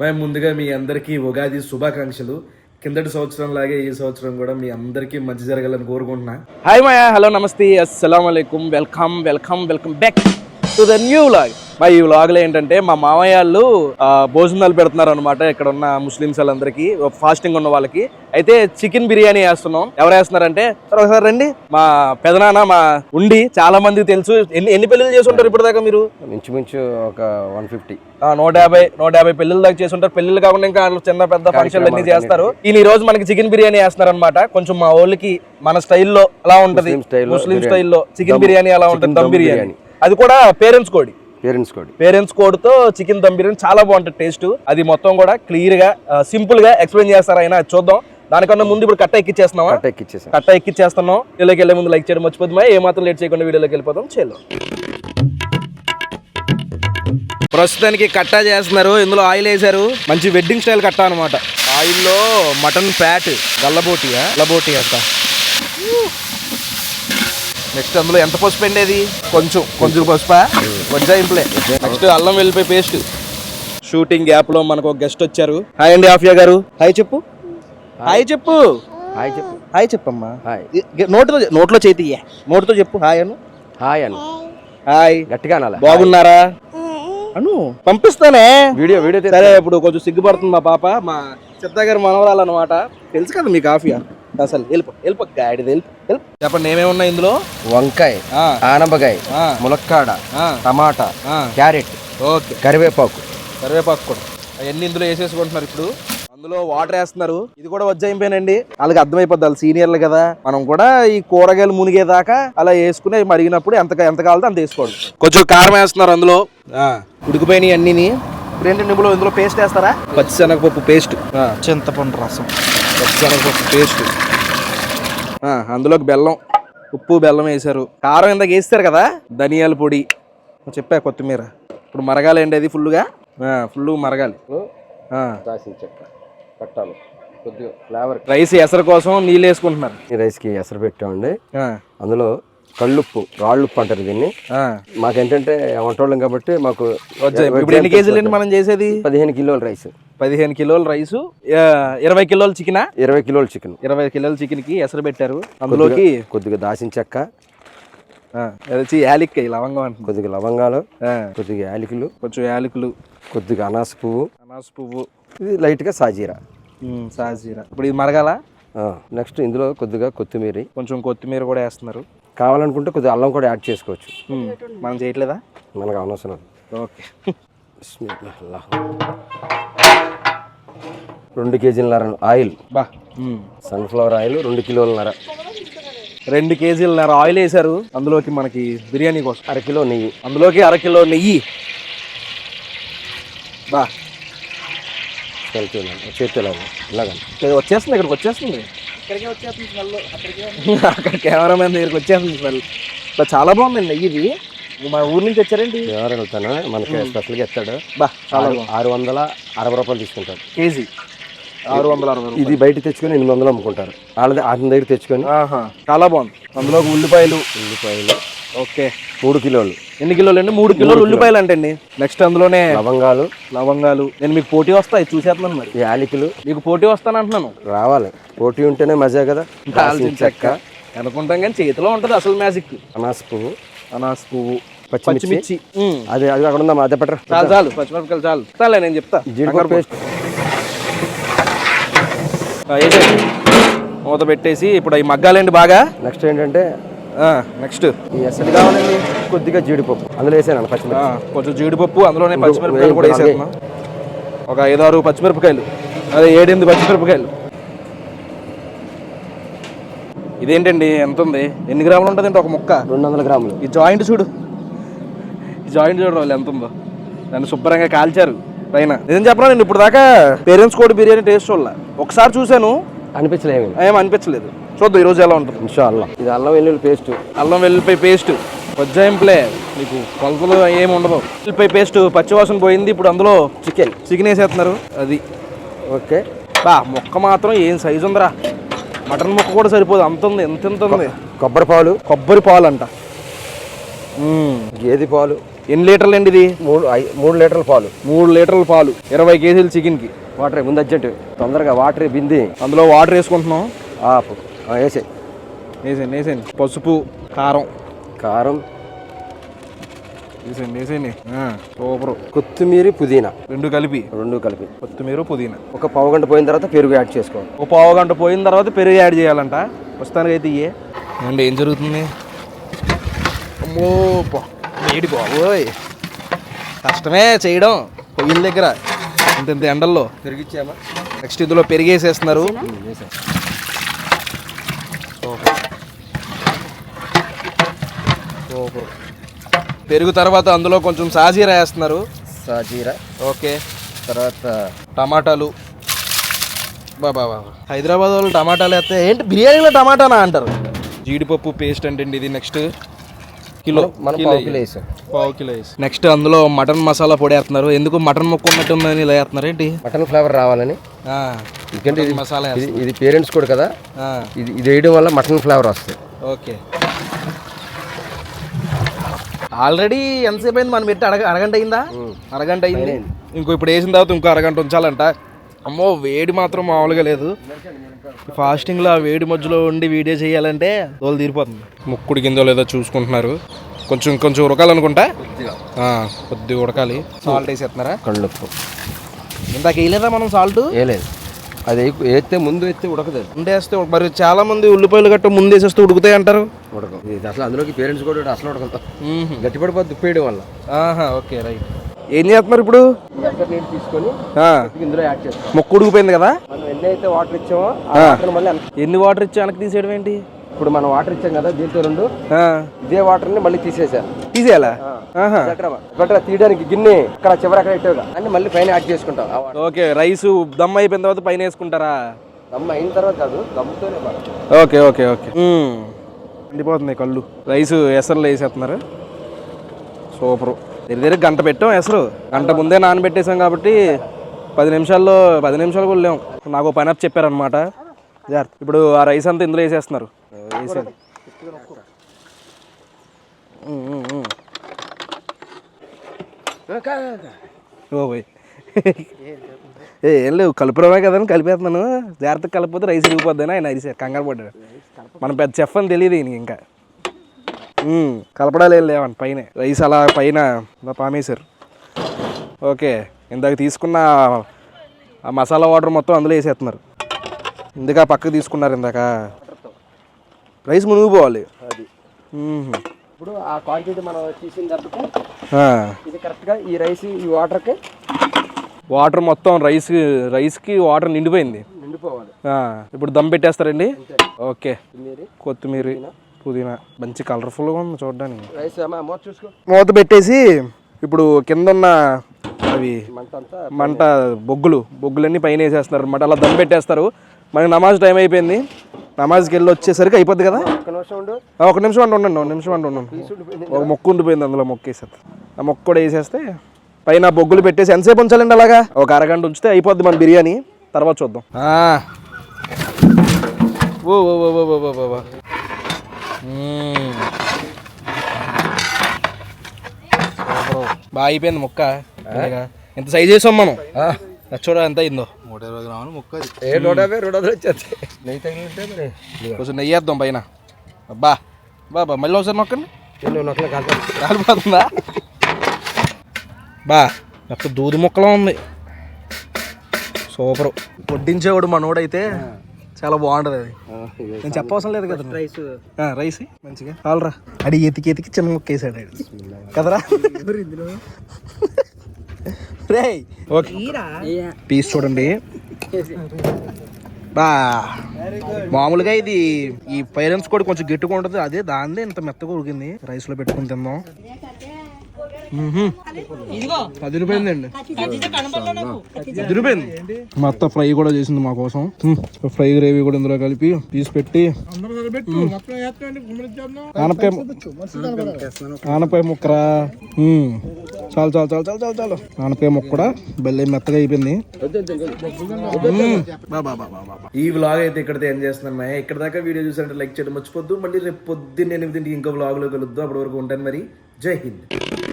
మేము ముందుగా మీ అందరికీ ఉగాది శుభాకాంక్షలు. కిందటి సంవత్సరం లాగే ఈ సంవత్సరం కూడా మీ అందరికీ మంచి జరగాలని కోరుకుంటున్నా. హాయ్ మాయా హలో నమస్తే అస్సలం welcome welcome welcome back to the new vlog. ఈ వ్లాగ్లో ఏంటంటే మా మామయ్య వాళ్ళు భోజనాలు పెడుతున్నారు అనమాట ఇక్కడ ఉన్న ముస్లిమ్స్ వాళ్ళందరికీ ఫాస్టింగ్ ఉన్న వాళ్ళకి. అయితే చికెన్ బిర్యానీ వేస్తున్నాం ఎవరు వేస్తున్నారంటే "సరే, ఒకసారి రండి. మా పెదనాన్న మా ఉండి చాలా మందికి తెలుసు. ఎన్ని ఎన్ని పెళ్ళిళ్ళు చేసి ఉంటారు ఇప్పటిదాకా మీరు? ఇంచుమించు ఒక వన్ ఫిఫ్టీ. నూట యాభై నూట యాభై పెళ్ళిళ్ళ దాకా చేసి ఉంటారు. పెళ్ళిళ్ళు కాకుండా ఇంకా వాళ్ళు చిన్న పెద్ద ఫంక్షన్లు అన్ని చేస్తారు. ఈయన ఈ రోజు మనకి చికెన్ బిర్యానీ వేస్తున్నారు అనమాట కొంచెం మా వాళ్ళకి మన స్టైల్లో అలా ఉంటది. ముస్లిం స్టైల్లో చికెన్ బిర్యానీ అలా ఉంటుంది దమ్ బిర్యానీ. అది కూడా పేరెంట్స్ కోడి. పేరెంట్స్ కోడి. పేరెంట్స్ కోడ్తో చికెన్ దమ్ బిర్యానీ చాలా బాగుంటుంది టేస్ట్. అది మొత్తం కూడా క్లియర్గా సింపుల్గా ఎక్స్ప్లెయిన్ చేస్తారు ఆయన చూద్దాం. దానికన్నా ముందు ఇప్పుడు కట్ట ఎక్కిచ్చేస్తున్నావా? కట్ట ఎక్కిచ్చేసాం కట్ట ఎక్కిచ్చేస్తున్నాం. వీడియోకి వెళ్ళే ముందు లైక్ చేయడం మర్చిపోద్దు ఏ మాత్రం లేట్ చేయకుండా వీడియోలోకి వెళ్ళిపోతాం చేలో ప్రస్తుతానికి కట్టా చేస్తున్నారు. ఇందులో ఆయిల్ వేశారు. మంచి వెడ్డింగ్ స్టైల్ కట్ట అనమాట ఆయిల్లో మటన్ ఫ్యాట్ గల్లబోటియా? గల్లబోటి అంట నెక్స్ట్ అందులో ఎంత పసుపు అండి కొంచెం కొంచెం పసుపా? వజ్జాయింపులే నెక్స్ట్ అల్లం వెల్లిపాయ పేస్ట్ షూటింగ్ గ్యాప్లో మనకు ఒక గెస్ట్ వచ్చారు. హాయ్ అండి ఆఫియా గారు. హాయ్ చెప్పు. హాయ్ చెప్పు. హాయ్ చెప్పు. హాయ్ చెప్పమ్మా. హాయ్ నోట్లో నోట్లో చేతి నోటితో చెప్పు. హాయ్ అను. హాయ్ అను. హాయ్ గట్టిగా అనాలి? బాగున్నారా? అను పంపిస్తానే. Video video. సరే ఇప్పుడు కొంచెం సిగ్గుపడుతుంది మా పాప. మా చిత్త గారి మనవరాలు అనమాట తెలుసు కదా మీకు ఆఫియా అసలు వెళ్ళిపో వెళ్ళిపో గాడిది వెళ్ళిపో వెళ్ళిపో చెప్పండి ఏమేమి ఉన్నాయి ఇందులో? వంకాయ ఆ, ఆనపకాయ ఆ, ములక్కాడ ఆ, టమాటా ఆ. Carrot okay. కరివేపాకు. కరివేపాకు కూడా. అవన్నీ ఇందులో వేసేసుకుంటున్నారు ఇప్పుడు. అందులో వాటర్ వేస్తున్నారు. ఇది కూడా వజ్జైపోయానండి వాళ్ళకి అర్థమైపోద్ది వాళ్ళు సీనియర్లు కదా. మనం కూడా ఈ కూరగాయలు మునిగేదాకా అలా వేసుకుని అవి మరిగినప్పుడు ఎంత ఎంత కావాలో అంత వేసుకోండి. కొంచెం కారం వేస్తున్నారు అందులో. ఉడికిపోయినాయి అన్నిని. ఇప్పుడు ఏంటంటే ఇందులో ఇందులో పేస్ట్ వేస్తారా? పచ్చిశనగపప్పు పేస్ట్. చింతపండు రసం. పచ్చిశనగపప్పు పేస్ట్. అందులోకి బెల్లం ఉప్పు బెల్లం వేశారు. కారం ఇందాక వేస్తారు కదా ధనియాల పొడి. చెప్పా కొత్తిమీర. ఇప్పుడు మరగాలండి అది ఫుల్గా ఫుల్ మరగాలి. చెక్క పట్టాలు. కొద్దిగా ఫ్లేవర్. రైస్ ఎసరు కోసం నీళ్ళు వేసుకుంటున్నారు. ఈ రైస్కి ఎసరు పెట్టామండి. అందులో కళ్ళుప్పు రాళ్ళుప్పు అంటారు దీన్ని. మాకేంటంటే వంటోళ్ళం కాబట్టి మాకు. ఇప్పుడు ఎన్ని కేజీలు మనం చేసేది? పదిహేను కిలోల రైస్. పదిహేను కిలోల రైసు ఇరవై కిలోల చికెనా? ఇరవై కిలోల చికెన్. ఇరవై కిలోల చికెన్కి ఎసరు పెట్టారు. అందులోకి కొద్దిగా దాసిన చెక్క వచ్చి యాలిక్కాయ లవంగం అంటుంది కొద్దిగా లవంగాలు కొద్దిగా యాలకులు కొంచెం యాలకులు కొద్దిగా అనాస పువ్వు. అనాస పువ్వు. ఇది లైట్గా సాజీరా. ఉమ్, సాజీరా. ఇప్పుడు ఇది మరగాల? నెక్స్ట్ ఇందులో కొద్దిగా కొత్తిమీర. కొంచెం కొత్తిమీర కూడా వేస్తున్నారు. కావాలనుకుంటే కొద్దిగా అల్లం కూడా యాడ్ చేసుకోవచ్చు. మనం చేయట్లేదా? మనకు అనవసరం ఓకే. రెండు కేజీలన్నర ఆయిల్. బా. సన్ఫ్లవర్ ఆయిల్ రెండు కిలోలన్నర రెండు కేజీలన్నర ఆయిల్ వేశారు. అందులోకి మనకి బిర్యానీ కోసం. అరకిలో నెయ్యి. అందులోకి అరకిలో నెయ్యి. బా. చేతిలో ఇలాగ. వచ్చేస్తుంది ఇక్కడికి వచ్చేస్తుంది. అక్కడ కెమెరామెన్ దగ్గరికి వచ్చేస్తుంది స్మెల్. బా చాలా బాగుందండి నెయ్యి ఇది. మా ఊరు నుంచి వచ్చారేంటి? ఎవరు వెళ్తాను? మనకి స్పెషల్గా ఇస్తాడు. బా చాలా ఆరు- బాగుంది. వందల అరవై రూపాయలు తీసుకుంటారు కేజీ. ఆరు వందల అరవై రూపాయలు. ఇది బయట తెచ్చుకొని ఎనిమిది వందలు అమ్ముకుంటారు. వాళ్ళది అతని దగ్గర తెచ్చుకొని. ఆహా చాలా బాగుంది. అందులోకి ఉల్లిపాయలు. ఉల్లిపాయలు. ఓకే. మూడు కిలోలు. ఎన్ని కిలోలు అండి మూడు కిలోలు ఉల్లిపాయలు అంటండి. నెక్స్ట్ అందులోనే లవంగాలు. లవంగాలు. నేను మీకు పోటీ వస్తాయి చూసేస్తున్నాను మరి. యాలకులు. మీకు పోటీ వస్తాను అంటున్నాను రావాలి. పోటీ ఉంటేనే మజా కదా? చెక్క. అనుకుంటాం కానీ చేతిలో ఉంటుంది అసలు మ్యాజిక్ అనాస పువ్వు. అనాస్ పువ్వు. పచ్చిమిర్చి. అది అది అక్కడ ఉందా అదే పట్ర చాలు చాలు. పచ్చిమిరపకాయలు చాలు. చాలే నేను చెప్తా. జీడిపప్పు పేస్ట్. వేసేయండి. మూత పెట్టేసి ఇప్పుడు అవి మగ్గాలండి బాగా? నెక్స్ట్ ఏంటంటే నెక్స్ట్. ఈ ఎసడి కావాలండి కొద్దిగా జీడిపప్పు. అందులో వేసాను పచ్చిమిర్చి కొంచెం జీడిపప్పు అందులోనే పచ్చిమిరపకాయలు కూడా వేసేస్తున్నాం. ఒక ఐదారు పచ్చిమిరపకాయలు. అదే ఏడెనిమిది పచ్చిమిరపకాయలు. ఇదేంటండి ఎంత ఉంది ఎన్ని గ్రాములు ఉంటుందండి ఒక ముక్క? రెండు వందల గ్రాములు. ఈ జాయింట్ చూడు. ఈ జాయింట్ చూడు వాళ్ళు ఎంత ఉందో దాన్ని శుభ్రంగా కాల్చారు. పైన. నిజం చెప్పరా నేను ఇప్పుడు దాకా పేరెంట్స్ కోడి బిర్యానీ టేస్ట్ చూడాల. ఒకసారి చూశాను. అనిపించలేము ఏం అనిపించలేదు. చూద్దాం ఈరోజు ఎలా ఉంటుంది? ఇన్షా అల్లా ఇది అల్లం వెల్లుల్లి పేస్ట్ అల్లం వెల్లిపాయ పేస్ట్ వజ్జాయింపులే నీకు కొలతలు ఏమి ఉండదు. వెల్లిపాయ పేస్ట్ పచ్చివాసన పోయింది ఇప్పుడు అందులో చికెన్ చికెన్ వేసేస్తున్నారు. అది. ఓకే. బా మొక్క మాత్రం ఏం సైజు ఉందిరా. మటన్ ముక్క కూడా సరిపోదు. అంత ఉంది ఎంత ఎంత ఉంది? కొబ్బరి పాలు. కొబ్బరి పాలు అంట. గేదె పాలు. ఎన్ని లీటర్లు అండి ఇది? మూడు ఐ- మూడు లీటర్ల పాలు. మూడు లీటర్ల పాలు. ఇరవై కేజీలు చికెన్కి. వాటర్ ముందు అర్జెంట్. తొందరగా వాటర్ బింది. అందులో వాటర్ వేసుకుంటున్నాం. ఆపు ఆ, వేసేయ్. వేసేయండి వేసేయండి పసుపు కారం. కారం. వేసేయండి వేసేయండి ఆ, సూపర్. కొత్తిమీర పుదీనా. రెండు కలిపి. రెండు కలిపి. కొత్తిమీర పుదీనా. ఒక పావు గంట పోయిన తర్వాత పెరుగు యాడ్ చేసుకోవాలి. ఒక పావు గంట పోయిన తర్వాత పెరుగు యాడ్ చేయాలంట. ప్రస్తుతానికి అయితే ఇయ్యే. అండి ఏం జరుగుతుంది? అమ్మో వేడి బాబోయ్. కష్టమే చేయడం పొయ్యిల దగ్గర. ఇంత ఇంత ఎండల్లో. పెరుగు ఇచ్చామా నెక్స్ట్ ఇందులో పెరిగేసేస్తున్నారు. పెరుగు తర్వాత అందులో కొంచెం సాజీరా వేస్తున్నారు. సాజీరా. ఓకే. తర్వాత టమాటాలు. బాబా బాబా హైదరాబాద్ వాళ్ళు టమాటాలు వేస్తే ఏంటి బిర్యానీలో టమాటానా అంటారు? జీడిపప్పు పేస్ట్ అంటే ఇది నెక్స్ట్. కిలో. మనం పావు కిలో వేసాం. పావు కిలో వేసి. నెక్స్ట్ అందులో మటన్ మసాలా పొడి వేస్తున్నారు. ఎందుకు మటన్ ముక్క ఉన్నట్టు ఉందని ఇలా వేస్తున్నారు ఏంటి? మటన్ ఫ్లేవర్ రావాలని. ఆ, ఎందుకంటే ఇది మసాలా ఇది ఇది పేరెంట్స్ కూడా కదా. ఆ, ఇది ఇది వేయడం వల్ల మటన్ ఫ్లేవర్ వస్తుంది. ఓకే. ఆల్రెడీ ఎంతసేపు అయింది? మనం పెట్టి అరగ అరగంట అయిందా? అరగంట అయింది. ఇంకో ఇప్పుడు వేసిన తర్వాత ఇంకో అరగంట ఉంచాలంట. అమ్మో వేడి మాత్రం మామూలుగా లేదు. ఫాస్టింగ్లో ఆ వేడి మధ్యలో ఉండి వీడియో చేయాలంటే తోలు తీరిపోతుంది. ముక్కుడు కిందో లేదో చూసుకుంటున్నారు. కొంచెం కొంచెం ఉడకాలనుకుంటా? ఆ, కొద్దిగా ఉడకాలి. సాల్ట్ వేసేస్తున్నారా? కళ్ళుప్పు. ఇందాక వేయలేదా మనం సాల్ట్ వేయలేదు. అది వేస్తే ముందు వేస్తే ఉడకదు. అది. ఉండేస్తే మరి చాలా మంది ఉల్లిపాయలు గట్ట ముందు వేసేస్తే ఉడుకుతాయి అంటారు? ఉడకదు ఇది అసలు అందులోకి పేరెంట్స్ కూడా అసలు ఉడకదు. గట్టిపడిపోద్ది ఉప్పేయడం వల్ల. ఆహా ఓకే రైట్. ఏం చేస్తున్నారు ఇప్పుడు? మొక్కు ఉడికిపోయింది కదా? మనం ఎన్ని అయితే వాటర్ ఇచ్చామో అన్- ఎన్ని వాటర్ ఇచ్చి వెనక్కి తీసేయడం ఏంటి? ఇప్పుడు మనం వాటర్ ఇచ్చాం కదా దీంతో రెండు. ఇదే వాటర్ని మళ్ళీ తీసేసారు తీసేయాలా? తీయడానికి గిన్నె ఇక్కడ చివరి అక్కడ పెట్టావుగా. అన్ని మళ్ళీ పైన యాడ్ చేసుకుంటాం ఓకే రైస్ దమ్ అయిపోయిన తర్వాత పైన వేసుకుంటారా? దమ్మ అయిన తర్వాత కాదు దమ్ముతోనే ఓకే ఓకే ఓకే. ఎండిపోతుంది కళ్ళు రైస్ ఎసరులో వేసేస్తున్నారు. సూపరు. దగ్గర దగ్గర గంట పెట్టాం అసలు. గంట ముందే నానబెట్టేసాం కాబట్టి పది నిమిషాల్లో పది నిమిషాలు కూడా లేవు. నాకు పని అప్ చెప్పారనమాట జాగ్రత్త. ఇప్పుడు ఆ రైస్ అంతా ఇందులో వేసేస్తున్నారు. వేసేది ఓ పోయి ఏ ఏం లేవు. కలుపురమే కదా అని కలిపేస్తున్నాను. జాగ్రత్తగా కలిపిపోతే రైస్ ఇరిగిపోద్దని ఆయన అరిసారు. కంగారు పడ్డాడు. మనం పెద్ద చెఫ్ అని తెలియదు ఈయనకి ఇంకా. కలపడాలు ఏం లేవండి పైన. రైస్ అలా పైన పామేశారు. ఓకే ఇందాక తీసుకున్న ఆ మసాలా వాటర్ మొత్తం అందులో వేసేస్తున్నారు. ఇందుక పక్కకు తీసుకున్నారు ఇందాక. రైస్ మునిగిపోవాలి. అది. ఇప్పుడు ఆ క్వాంటిటీ మనం తీసిన తర్వాత. ఇది కరెక్ట్గా ఈ రైస్ ఈ వాటర్కి వాటర్ మొత్తం రైస్ రైస్కి వాటర్ నిండిపోయింది. నిండిపోవాలి. ఇప్పుడు దమ్ పెట్టేస్తారండి? ఓకే. మీరు కొత్తిమీర. పుదీనా. మంచి కలర్ఫుల్గా ఉంది చూడడానికి. మూత పెట్టేసి ఇప్పుడు కింద ఉన్న అవి మంట బొగ్గులు బొగ్గులన్నీ పైన వేసేస్తున్నారు అనమాట అలా దమ్ పెట్టేస్తారు. మనకి నమాజ్ టైం అయిపోయింది. నమాజ్కి వెళ్ళి వచ్చేసరికి అయిపోద్ది కదా? ఒక నిమిషం అంటే ఉండండి ఒక నిమిషం అంటే ఉండండి. ఒక మొక్క ఉండిపోయింది అందులో మొక్క వేసేది ఆ మొక్క కూడా వేసేస్తే పైన బొగ్గులు పెట్టేసి ఎంతసేపు ఉంచాలండి అలాగా? ఒక అరగంట ఉంచితే అయిపోద్ది మన బిర్యానీ. తర్వాత చూద్దాం. ఓ ఓ ఓ ఓ ఓ ఓ. బాగా అయిపోయింది ముక్క. ఎంత సైజ్ చేసాం మనం? చూడ ఎంత అయిందో? నూట ఇరవై గ్రాములు ముక్క ఏ నూట యాభై రెండు వందలు వచ్చేది. నెయ్యి తగిలితే మరి. కొంచెం నెయ్యి వేద్దాం పైన. అబ్బా బాబా మళ్ళీ ఒకసారి నొక్కండి. ఎన్నో నొక్కలు కాలిపోతుందా? బా ఎంత దూది మొక్కలా ఉంది. సూపర్. వడ్డించేవాడు మనోడైతే. చాలా బాగుంటుంది అది. నేను చెప్పవసరం లేదు కదా రైస్. ఆ, రైస్? మంచిగా. కాలరా అడి ఎతికి ఎతికి చిన్న ముక్క వేసాడు. కదరా? రే ఓకే. పీస్ చూడండి. బా. మామూలుగా ఇది ఈ పైరెన్స్ కూడా కొంచెం గట్టిగా ఉంటుంది. అదే దానిదే ఇంత మెత్తగా ఉడికింది. రైస్లో పెట్టుకుని తిందాం. మ్మ్హ్మ్. అదిరిపోయిందండి అదిరిపోయింది మొత్తం ఫ్రై కూడా చేసింది మా కోసం. ఫ్రై గ్రేవీ కూడా ఇందులో కలిపి పీస్ పెట్టి. ఆనపకాయ ము- ఆనపకాయ ముక్కరా. చాలు చాలు చాలు చాలు చాలు చాలు. ఆనపకాయ ముక్క కూడా బెల్లం మెత్తగా అయిపోయింది. ఈ వ్లాగ్ అయితే ఇక్కడితో ఏం చేస్తున్నాను ఇక్కడ దాకా వీడియో చూసారంటే లైక్ చేయడం మర్చిపోద్దు. మళ్ళీ రేపు పొద్దున్న ఎనిమిదింటికి ఇంకో వ్లాగ్లో కలుద్దాం. అప్పటి వరకు ఉంటాను మరి. జై హింద్.